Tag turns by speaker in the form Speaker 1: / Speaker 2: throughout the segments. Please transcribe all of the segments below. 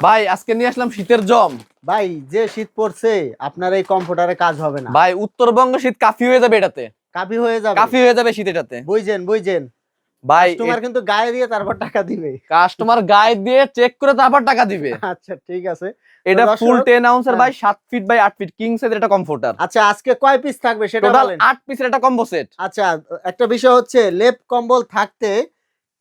Speaker 1: ভাই আজকে নিয়ে আসলাম শীতের জম।
Speaker 2: ভাই যে শীত পড়ছে আপনার এই কম্পিউটারে কাজ হবে না।
Speaker 1: ভাই উত্তরবঙ্গ শীত কাফি হয়ে যাবে এটাতে।
Speaker 2: কাপি হয়ে যাবে।
Speaker 1: কাফি হয়ে যাবে শীত এটাতে।
Speaker 2: বুঝছেন বুঝছেন
Speaker 1: ভাই
Speaker 2: তোমার কিন্তু গায়ে দিয়ে তারপর টাকা দিবে।
Speaker 1: কাস্টমার গায়ে দিয়ে চেক করে তারপর টাকা দিবে।
Speaker 2: আচ্ছা ঠিক আছে।
Speaker 1: এটা ফুল টেন আউন্সের। ভাই সাত ফিট বাই আট ফিট কিং সাইজের একটা কমফোর্টার
Speaker 2: আচ্ছা আজকে কয় পিস থাকবে সেটা বলেন।
Speaker 1: আট পিসের একটা কম্বো সেট
Speaker 2: আচ্ছা একটা বিষয় হচ্ছে লেপ কম্বল থাকতে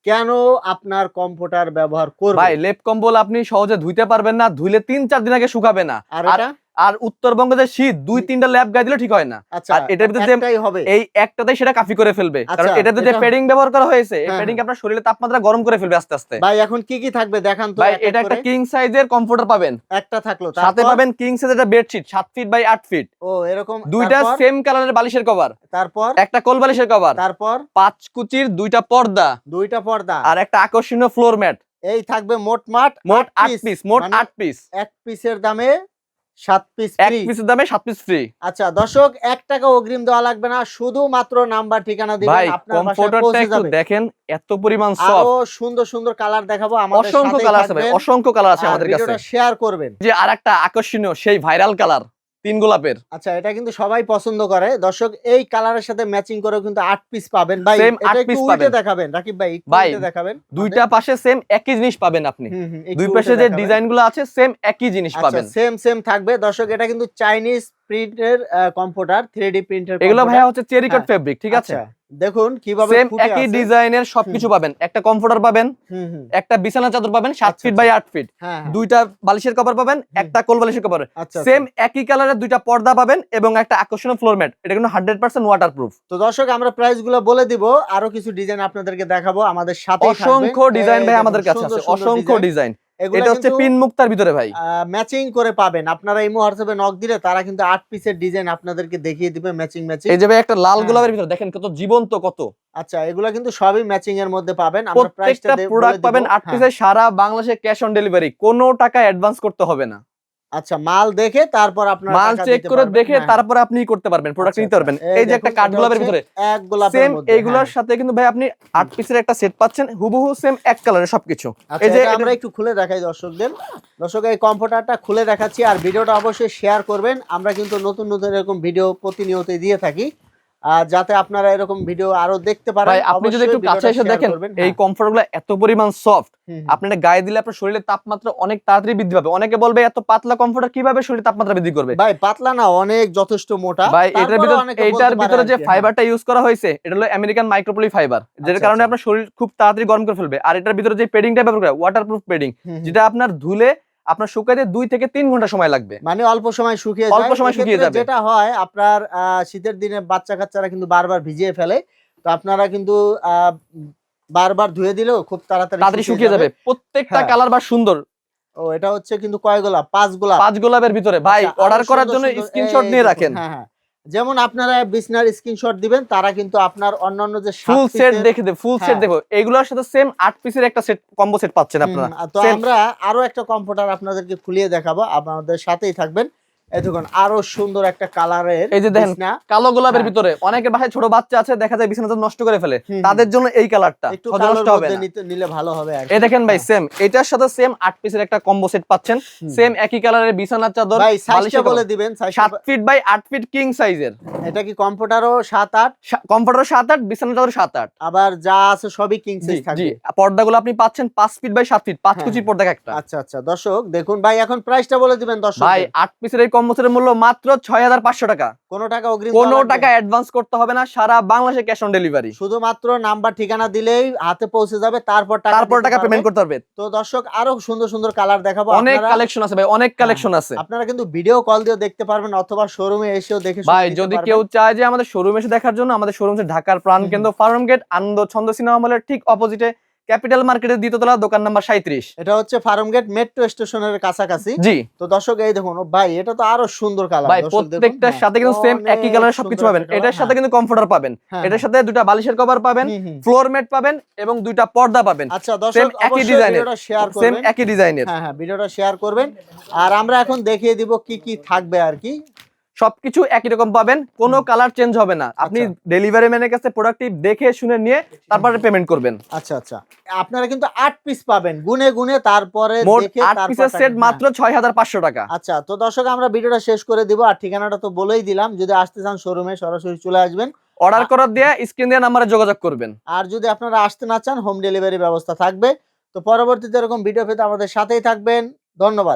Speaker 2: কেন আপনার কম্পিউটার ব্যবহার করবে
Speaker 1: ভাই লেপ কম্বল আপনি সহজে ধুইতে পারবেন না ধুইলে তিন চার দিন আগে শুকাবে না।
Speaker 2: আর
Speaker 1: আর- উত্তরবঙ্গে যে শীত দুই তিনটা ল্যাব গায়ে দিলে ঠিক হয় না।
Speaker 2: আচ্ছা
Speaker 1: আর এটার ভিতরে
Speaker 2: একটাই হবে।
Speaker 1: এই একটাতেই সেটা কাফি করে ফেলবে। কারণ
Speaker 2: আচ্ছা,
Speaker 1: যে
Speaker 2: এটা-
Speaker 1: পেডিং ব্যবহার করা হয়েছে এই
Speaker 2: হ্যাঁ,
Speaker 1: পেডিং আপনার শরীরে তাপমাত্রা গরম করে ফেলবে আস্তে আস্তে।
Speaker 2: ভাই এখন কি কি থাকবে দেখান তো
Speaker 1: ভাই এটা একটা কিং সাইজের কমফোর্টার পাবেন।
Speaker 2: একটা থাকল
Speaker 1: সাথে পাবেন কিং সাইজের একটা বেডশিট সাত ফিট বাই আট ফিট
Speaker 2: ও এরকম
Speaker 1: দুইটা? সেম কালারের বালিশের কভার
Speaker 2: তারপর?
Speaker 1: একটা কোল বালিশের কভার
Speaker 2: তারপর?
Speaker 1: পাঁচ কুচির দুইটা পর্দা।
Speaker 2: দুইটা পর্দা।
Speaker 1: আর একটা আকর্ষণীয় ফ্লোর ম্যাট
Speaker 2: এই থাকবে মোট মাঠ
Speaker 1: মোট আট পিস মোট
Speaker 2: মানে
Speaker 1: আট পিস
Speaker 2: এক পিসের দামে সাত পিস
Speaker 1: এক পিসের দামে সাত পিস ফ্রি
Speaker 2: আচ্ছা দর্শক এক টাকা অগ্রিম দেওয়া লাগবে না। শুধুমাত্র নাম্বার ঠিকানা দিবেন
Speaker 1: ভাই
Speaker 2: আপনার বাসায়
Speaker 1: একটু দেখেন এত পরিমাণ আরও
Speaker 2: সুন্দর সুন্দর কালার দেখাবো আমাদের
Speaker 1: অসংখ্য কালার আছে ভাই অসংখ্য কালার আছে আমাদের কাছে।
Speaker 2: শেয়ার করবেন।
Speaker 1: যে আরেকটা আকর্ষণীয় সেই ভাইরাল কালার তিন গোলাপের।
Speaker 2: আচ্ছা এটা কিন্তু সবাই পছন্দ করে। দর্শক এই কালারের সাথে ম্যাচিং করে কিন্তু আট পিস পাবেন। ভাই এটা উল্টে
Speaker 1: পাবেন।
Speaker 2: দেখাবেন। রাকিব ভাই একটু
Speaker 1: ভাই,
Speaker 2: দেখাবেন।
Speaker 1: দুইটা পাশে সেম একই জিনিস পাবেন আপনি। দুই পাশে যে ডিজাইনগুলো ডিজাইনগুলো আছে সেম একই জিনিস
Speaker 2: আচ্ছা
Speaker 1: পাবেন।
Speaker 2: সেম সেম থাকবে। দর্শক এটা কিন্তু চাইনিজ প্রিন্টের কম্পিউটার থ্রি ডি প্রিন্টের
Speaker 1: এগুলো ভাইয়া হচ্ছে চেরি কাট
Speaker 2: হ্যাঁ,
Speaker 1: ফেব্রিক ঠিক আছে?
Speaker 2: দেখুন কীভাবে
Speaker 1: সেম একই ডিজাইনের সবকিছু পাবেন। একটা কমফোর্টার পাবেন একটা বিছানা চাদর পাবেন সাত
Speaker 2: আচ্ছা,
Speaker 1: ফিট
Speaker 2: আচ্ছা।
Speaker 1: বাই আট ফিট দুইটা বালিশের কভার পাবেন একটা কোল বালিশের কভার
Speaker 2: আচ্ছা
Speaker 1: সেম
Speaker 2: আচ্ছা।
Speaker 1: একই কালারের দুইটা পর্দা পাবেন এবং একটা আকর্ষণীয় ফ্লোর ম্যাট এটা কিন্তু হান্ড্রেড পার্সেন্ট ওয়াটার প্রুফ
Speaker 2: তো দর্শক আমরা প্রাইসগুলো বলে দিব আরও কিছু ডিজাইন আপনাদেরকে দেখাবো আমাদের সাথে
Speaker 1: অসংখ্য ডিজাইন ভাই আমাদের কাছে আছে অসংখ্য ডিজাইন এটা হচ্ছে পিন মুক্তার ভিতরে ভাই।
Speaker 2: ম্যাচিং করে পাবেন। আপনারা এই হোয়াটসঅ্যাপে নক দিলে তারা কিন্তু আট পিসের ডিজাইন আপনাদেরকে দেখিয়ে দিবে ম্যাচিং ম্যাচিং
Speaker 1: এই যে ভাই একটা লাল
Speaker 2: হ্যাঁ।
Speaker 1: গোলাপের ভিতরে দেখেন কত জীবন্ত কত।
Speaker 2: আচ্ছা এগুলা কিন্তু সবই ম্যাচিং এর মধ্যে পাবেন। আমরা প্রাইসটা
Speaker 1: প্রোডাক্ট পাবেন আট পিসে সারা বাংলাদেশে ক্যাশ অন ডেলিভারি কোনো টাকা অ্যাডভান্স করতে হবে না।
Speaker 2: আচ্ছা মাল দেখে তারপর আপনার
Speaker 1: মাল চেক করে দেখে
Speaker 2: তারপর
Speaker 1: তারপরে আপনি করতে পারবেন প্রোডাক্ট
Speaker 2: আচ্ছা,
Speaker 1: নিতে পারবেন।
Speaker 2: আচ্ছা।
Speaker 1: এই যে একটা কাঠ গোলাপের ভিতরে
Speaker 2: এক গোলাপ
Speaker 1: সেম এইগুলোর
Speaker 2: হ্যাঁ।
Speaker 1: সাথে কিন্তু ভাই আপনি আট পিসের একটা সেট পাচ্ছেন হুবহু সেম এক কালারে সবকিছু।
Speaker 2: আচ্ছা
Speaker 1: এই যে
Speaker 2: আমরা একটু খুলে দেখাই দর্শকদের। দর্শক এই কম্পিউটারটা খুলে দেখাচ্ছি আর ভিডিওটা অবশ্যই শেয়ার করবেন। আমরা কিন্তু নতুন নতুন এরকম ভিডিও প্রতিনিয়তই দিয়ে থাকি। যাতে আপনারা এরকম ভিডিও আরও দেখতে পারেন
Speaker 1: আপনি যদি একটু কাছে এসে দেখেন এই
Speaker 2: হ্যাঁ,
Speaker 1: কমফোর্টগুলো এত পরিমাণ সফট
Speaker 2: হুম, হুম।
Speaker 1: আপনি এটা গায়ে দিলে আপনার শরীরের তাপমাত্রা অনেক তাড়াতাড়ি বৃদ্ধি পাবে অনেকে বলবে এত পাতলা কমফোর্টার কীভাবে শরীরের তাপমাত্রা বৃদ্ধি করবে
Speaker 2: ভাই পাতলা না অনেক যথেষ্ট মোটা
Speaker 1: ভাই এটার ভিতরে
Speaker 2: পারে
Speaker 1: ভিতরে যে
Speaker 2: হ্যাঁ।
Speaker 1: ফাইবারটা ইউজ করা হয়েছে এটা হলো আমেরিকান মাইক্রোপলি ফাইবার যেটার
Speaker 2: আচ্ছা,
Speaker 1: কারণে
Speaker 2: আচ্ছা।
Speaker 1: আপনার শরীর খুব তাড়াতাড়ি গরম করে ফেলবে আর এটার ভিতরে যে পেডিংটা ব্যবহার করে ওয়াটারপ্রুফ পেডিং। যেটা আপনার ধুলে আপনার শুকাইতে দুই থেকে তিন ঘণ্টা সময় লাগবে।
Speaker 2: মানে অল্প সময় শুকিয়ে
Speaker 1: অল্প সময় শুকিয়ে যাবে।
Speaker 2: যেটা হয় আপনার শীতের দিনে বাচ্চা কাচ্চারা কিন্তু বারবার ভিজিয়ে ফেলে। তো আপনারা কিন্তু বারবার ধুয়ে দিলেও খুব তাড়াতাড়ি
Speaker 1: তাড়াতাড়ি শুকিয়ে যাবে। প্রত্যেকটা
Speaker 2: হ্যাঁ।
Speaker 1: কালার বা সুন্দর।
Speaker 2: ও এটা হচ্ছে কিন্তু কয় গোলাপ? পাঁচ গোলাপ।
Speaker 1: পাঁচ গোলাপের ভিতরে। ভাই
Speaker 2: আচ্ছা,
Speaker 1: অর্ডার করার জন্য স্ক্রিনশট নিয়ে রাখেন।
Speaker 2: হ্যাঁ হ্যাঁ। যেমন আপনারা বিছনার স্ক্রিনশট দিবেন তারা কিন্তু আপনার অন্যান্য যে
Speaker 1: ফুল সেট দেখে দেবে ফুল সেট। দেখো। এগুলোর সাথে সেম আট পিসের একটা সেট কম্বো সেট পাচ্ছেন আপনারা।
Speaker 2: তো আমরা আরও একটা কম্পিউটার আপনাদেরকে খুলিয়ে দেখাবো আপনাদের সাথেই থাকবেন। এই দেখুন আরও সুন্দর একটা কালারের
Speaker 1: এই যে দেখেন, কালো গোলাপের। ভিতরে অনেকের বাসায় ছোট বাচ্চা আছে দেখা যায় বিছানাটা নষ্ট করে ফেলে। তাদের জন্য এই কালারটা
Speaker 2: একটু
Speaker 1: নষ্ট হবে
Speaker 2: মধ্যে
Speaker 1: না।
Speaker 2: নিতে- নিলে ভালো হবে কি।
Speaker 1: এই দেখেন ভাই। সেম এটার সাথে সেম আট পিসের একটা কম্বো সেট পাচ্ছেন। সেম একই কালারের বিছানার চাদর
Speaker 2: ভাই সাইজটা বলে দিবেন size
Speaker 1: সাত ফিট বাই আট ফিট কিং সাইজের
Speaker 2: এটা কি
Speaker 1: বিছানার চাদর
Speaker 2: আবার যা আছে সবই কিং সাইজ
Speaker 1: জি।
Speaker 2: থাকবে
Speaker 1: পর্দাগুলো আপনি পাচ্ছেন পাঁচ ফিট বাই সাত ফিট পাঁচ
Speaker 2: হ্যাঁ, হ্যাঁ।
Speaker 1: পর্দা একটা।
Speaker 2: আচ্ছা আচ্ছা। দর্শক দেখুন ভাই এখন প্রাইসটা বলে দিবেন দর্শক
Speaker 1: ভাই আট পিসের এই সেটের মূল্য মাত্র ছয় হাজার পাঁচশো টাকা।
Speaker 2: কোনো টাকা অগ্রিম
Speaker 1: কোনো টাকা অ্যাডভান্স করতে হবে না সারা বাংলাদেশে ক্যাশ অন ডেলিভারি
Speaker 2: শুধুমাত্র নাম্বার ঠিকানা দিলেই হাতে পৌঁছে যাবে তারপর
Speaker 1: তারপর টাকা পেমেন্ট করতে পারবে
Speaker 2: তো দর্শক আরও সুন্দর সুন্দর কালার দেখাবো।
Speaker 1: অনেক কালেকশন আছে ভাই অনেক কালেকশন আছে।
Speaker 2: আপনারা কিন্তু ভিডিও কল দিয়ে দেখতে পারবেন অথবা শোরুমে এসেও দেখে
Speaker 1: ভাই যদি কেউ চায় যে আমাদের শোরুম এসে দেখার জন্য আমাদের শোরুম ঢাকার প্রাণ কেন্দ্র ফার্ম গেট আনন্দ ছন্দ সিনেমা মলের ঠিক অপোজিটে ক্যাপিটাল মার্কেটের দ্বিতীয়তলা দোকান নাম্বার সাঁত্রিশ
Speaker 2: এটা হচ্ছে ফার্মগেট মেট্রো স্টেশনের কাছাকাছি।
Speaker 1: জি।
Speaker 2: তো দর্শক এই দেখুন ভাই এটা তো আরও সুন্দর কালার।
Speaker 1: ভাই প্রত্যেকটার সাথে কিন্তু সেম একই কালারের সবকিছু পাবেন। এটার সাথে কিন্তু কমফোর্টার পাবেন।
Speaker 2: হ্যাঁ,
Speaker 1: এটার সাথে দুটা বালিশের কভার পাবেন ফ্লোর ম্যাট পাবেন এবং দুইটা পর্দা পাবেন।
Speaker 2: আচ্ছা
Speaker 1: সেম
Speaker 2: দর্শক
Speaker 1: একই ডিজাইনের
Speaker 2: শেয়ার
Speaker 1: সেম একই ডিজাইনের
Speaker 2: হ্যাঁ হ্যাঁ ভিডিওটা শেয়ার করবেন। আর আমরা এখন দেখিয়ে দিব কি কি থাকবে আর কি।
Speaker 1: সবকিছু একই রকম পাবেন কোনো কালার চেঞ্জ হবে না। আপনি
Speaker 2: আচ্ছা।
Speaker 1: ডেলিভারি ম্যানের কাছে প্রোডাক্টটি দেখে শুনে নিয়ে তারপরে পেমেন্ট করবেন।
Speaker 2: আচ্ছা আচ্ছা। আপনারা কিন্তু আট পিস পাবেন গুনে গুনে তারপরে দেখে
Speaker 1: আট পিসের সেট। মাত্র ছয় হাজার পাঁচশো টাকা।
Speaker 2: আচ্ছা তো দর্শক আমরা ভিডিওটা শেষ করে দিব আর ঠিকানাটা তো বলেই দিলাম। যদি আসতে চান শোরুমে সরাসরি চলে আসবেন।
Speaker 1: অর্ডার করার দিয়ে স্ক্রিন দিয়ে নাম্বারে যোগাযোগ করবেন।
Speaker 2: আর যদি আপনারা আসতে না চান হোম ডেলিভারি ব্যবস্থা থাকবে। তো পরবর্তীতে এরকম ভিডিও পেতে আমাদের সাথেই থাকবেন। ধন্যবাদ।